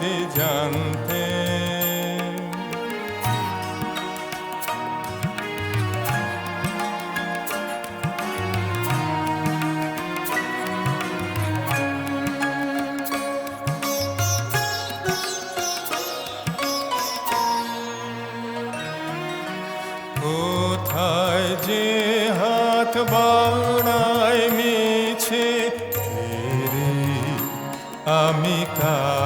যদি জানতে। কোথায় যে হাত বাড়ায় মিছে আমি কা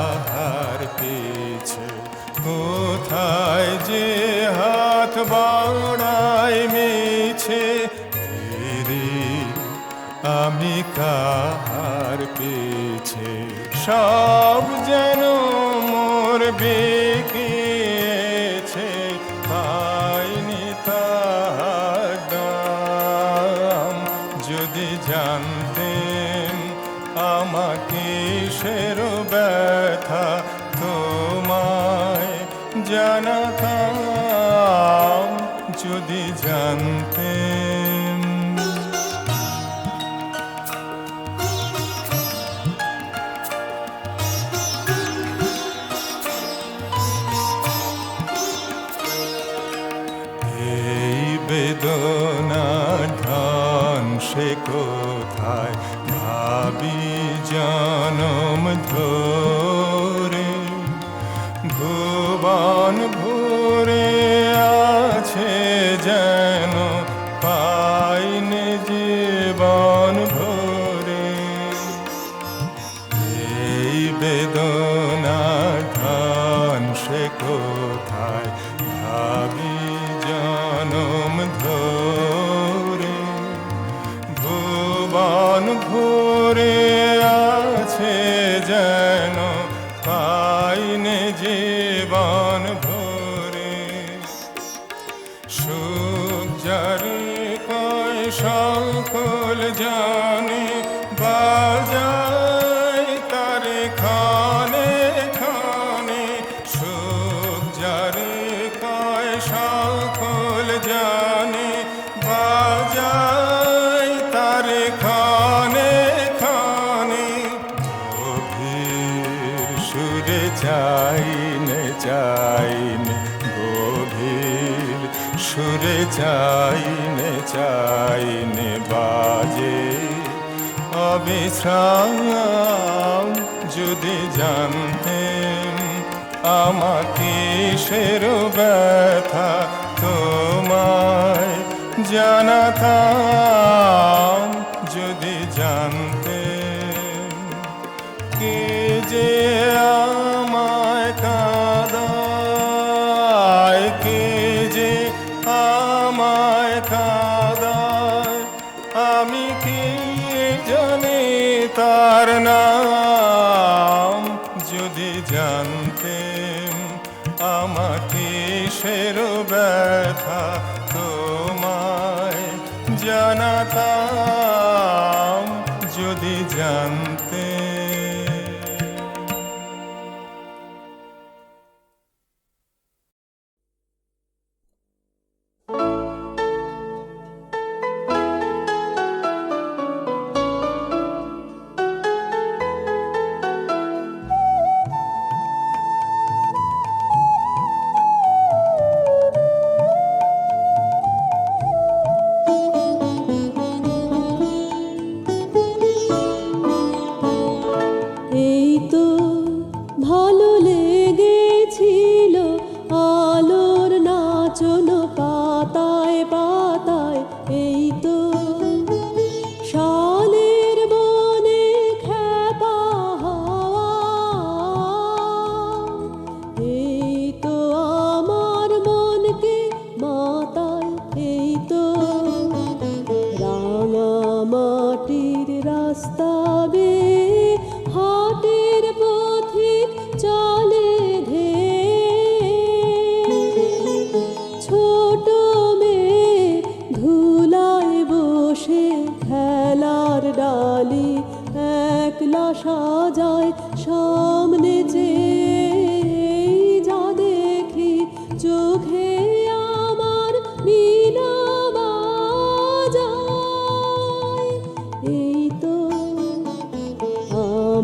তার পেছে সব যেন বন ঘুরে আছে যেন পা চাইনে বাজে অবিশ্রাম। যদি জানতে আমাকে সের ব্যথা তোমায় জানাতাম। যদি জানতে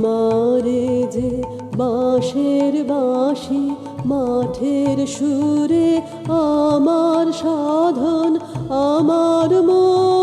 আমারে যে বাঁশের বাঁশি মাঠের সুরে আমার সাধন আমার মন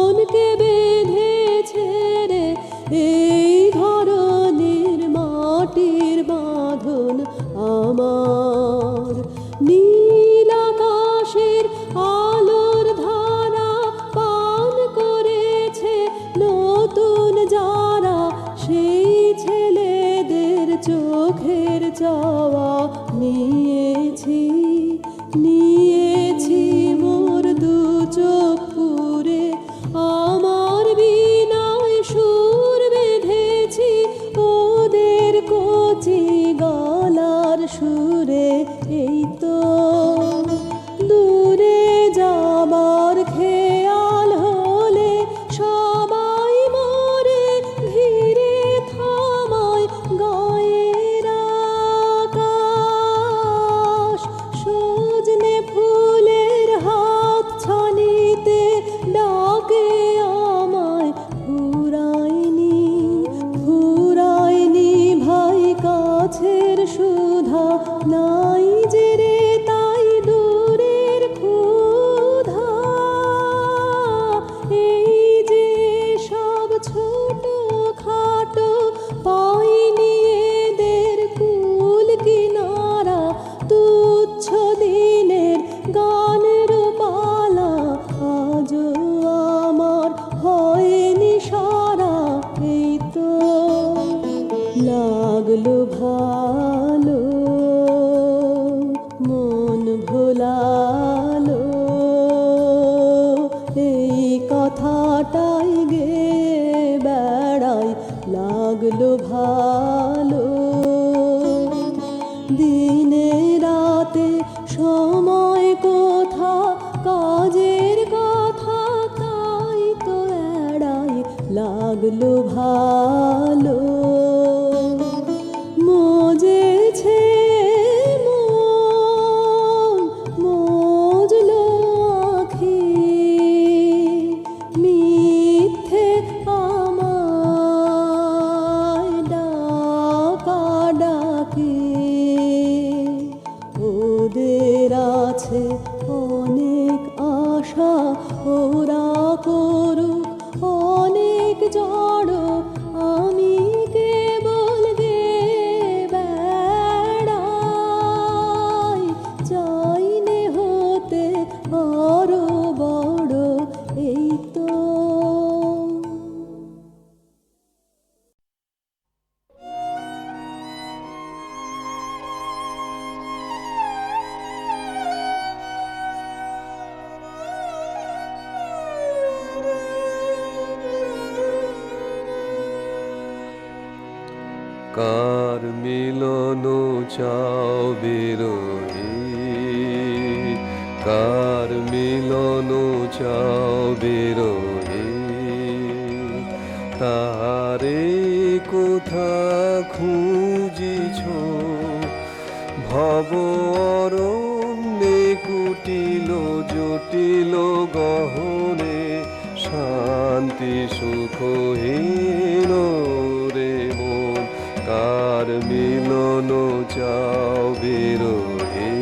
মিলন চাও বিরোহী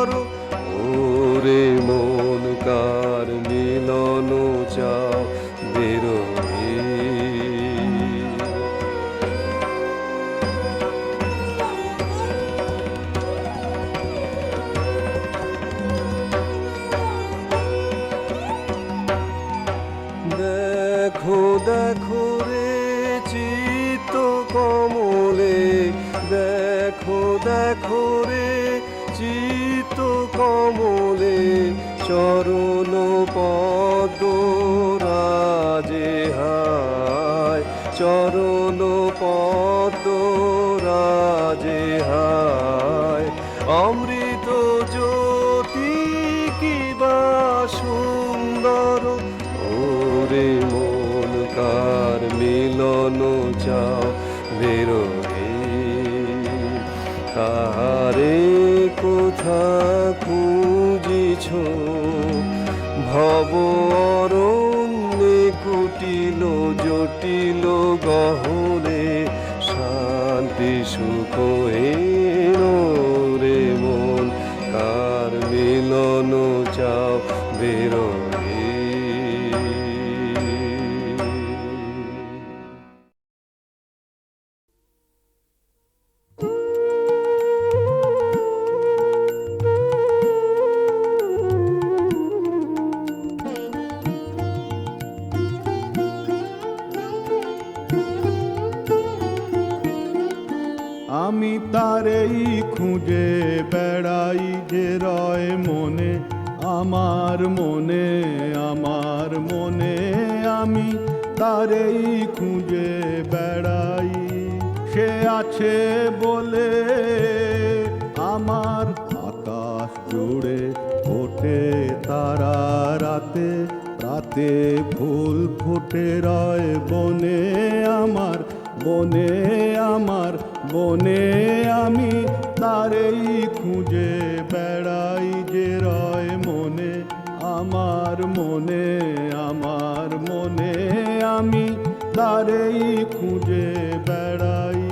করো ওরে মন কা জ্যোতি কিবা সুন্দর? ওরে মন কার মিলন চাও বেরোরে কাহারে কোথা খুঁজিছ? ভব অরণ্যে কুটিল জটিল গহরে শান্তি সুখ খুঁজে বেড়াই যে রয় মনে, আমার মনে আমার মনে আমি তারেই খুঁজে বেড়াই। সে আছে বলে আমার আকাশ জুড়ে ফোটে তারা রাতে রাতে ফুল ফুটে রয় বনে, আমার বনে আমার বনে আমি তারেই খুঁজে বেড়াই যে রয় মনে, আমার মনে আমার মনে আমি তারেই খুঁজে বেড়াই।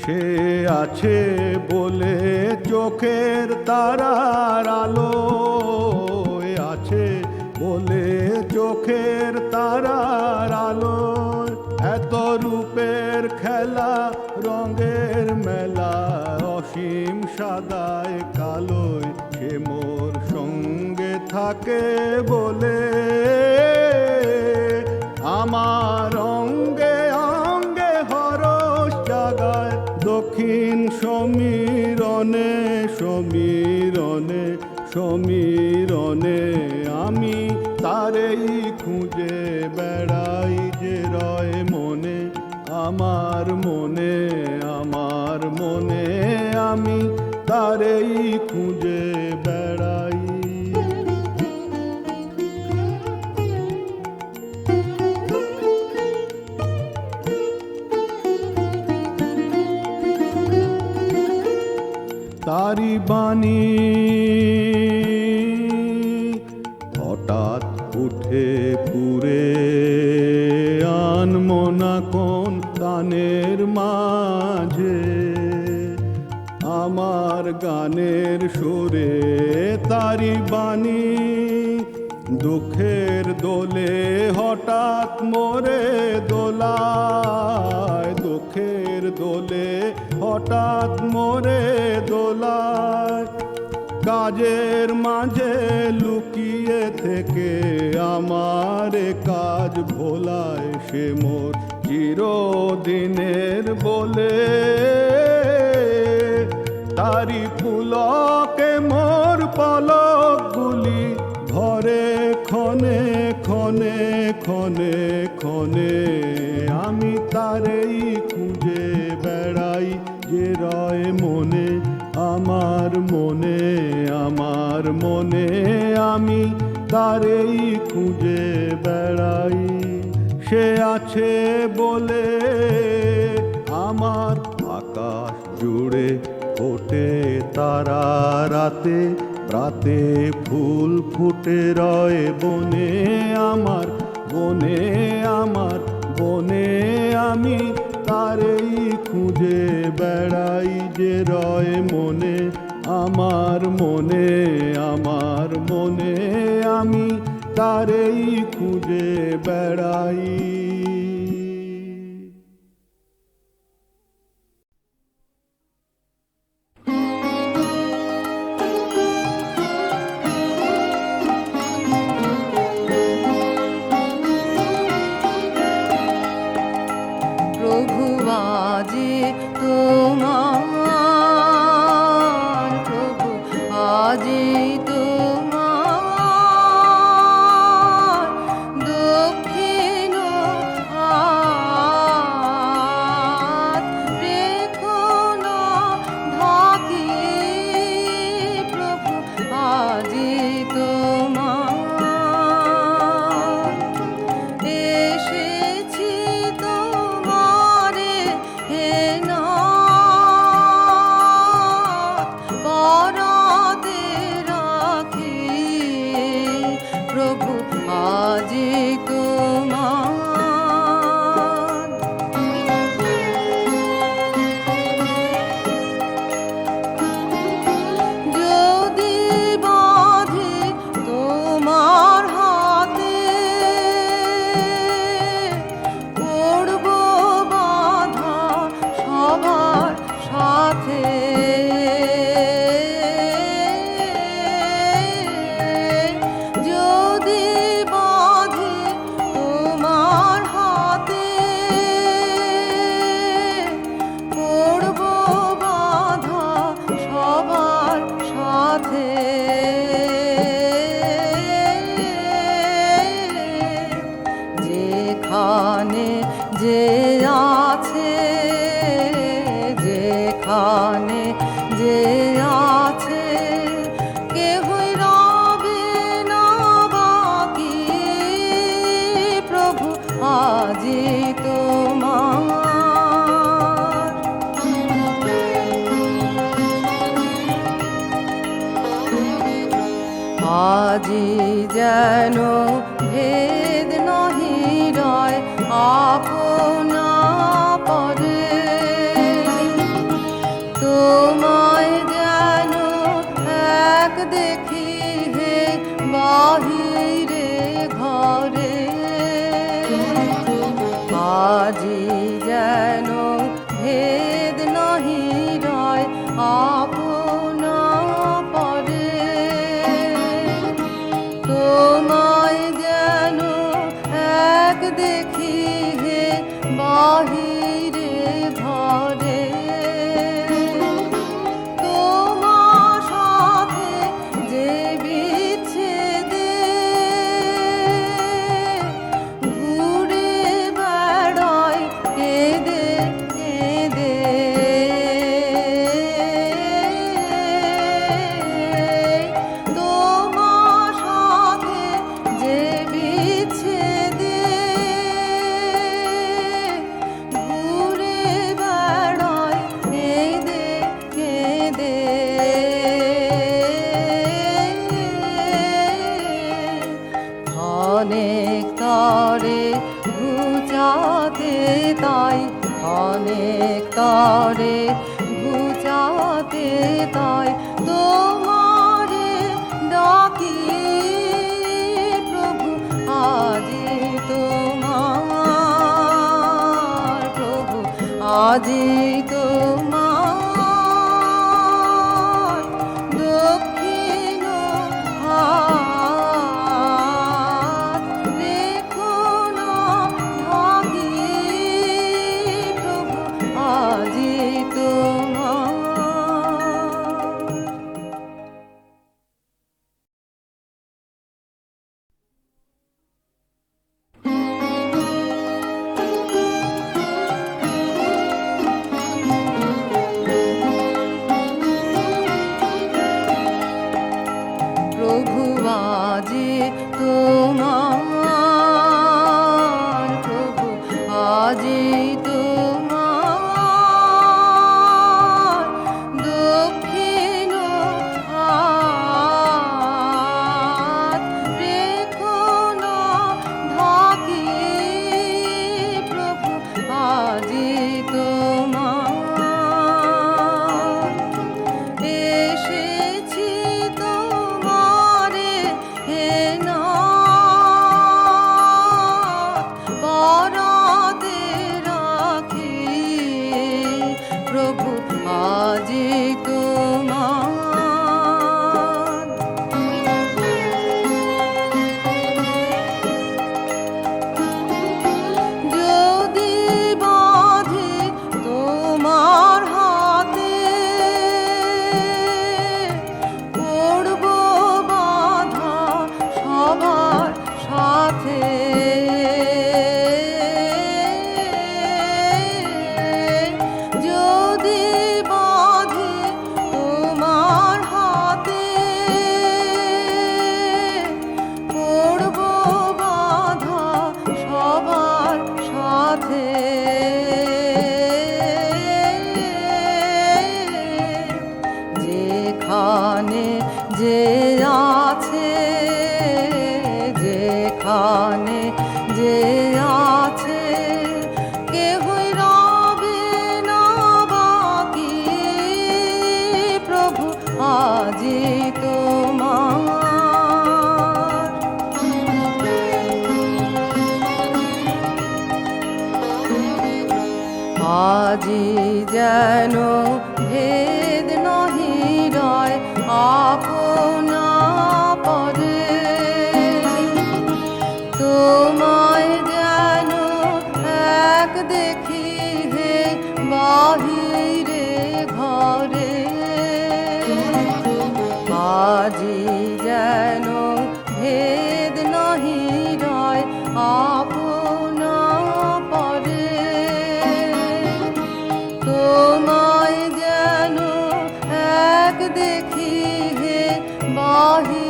সে আছে বলে চোখের তারার আলো চোখের তারার আলো, এত রূপের খেলা, রঙের মেলা, অসীম সাদায় কালোয় সে মোর সঙ্গে থাকে বলে। আমার অঙ্গে অঙ্গে হরস জাগায়, দক্ষিণ সমীরণে সমীরণে সমীরণে আমি তারেই খুঁজে বেড়াই। তারি বাণী হঠাৎ উঠে পুরে আনমনা কোন কানের মাঝে আমার গানের সুরে তারি বাণী। দুঃখের দোলে হঠাৎ মোরে দোলায়। দুঃখের দোলে হঠাৎ মোরে দোলায়। কাজের মাঝে লুকিয়ে থেকে আমার কাজ ভোলায় সে মোর চিরদিনের বলে। তারি পুলকে মোর পলকগুলি ধরে ক্ষণে ক্ষণে ক্ষণে ক্ষণে আমি তারেই খুঁজে বেড়াই যে রয় মনে, আমার মনে আমার মনে। আমি তারেই খুঁজে বেড়াই। সে আছে বলে আমার আকাশ জুড়ে ফোটে তারা রাতে রাতে ফুল ফুটে রয় বনে আমার বনে আমার, বনে আমি তারেই খুঁজে বেড়াই যে রয় মনে, আমার মনে আমার মনে আমি তারেই খুঁজে বেড়াই। আপনা পরে আজি তোমার তোমায় যেন এক দেখি হে বাহি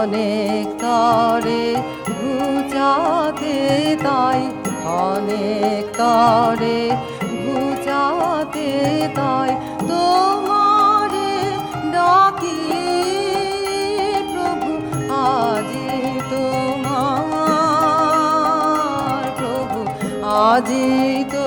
অনেক তরে ঘুচাতে তাই, অনেক তরে ঘুচাতে তাই তোমারে ডাকি। প্রভু, আজি তোমার, প্রভু, আজি তো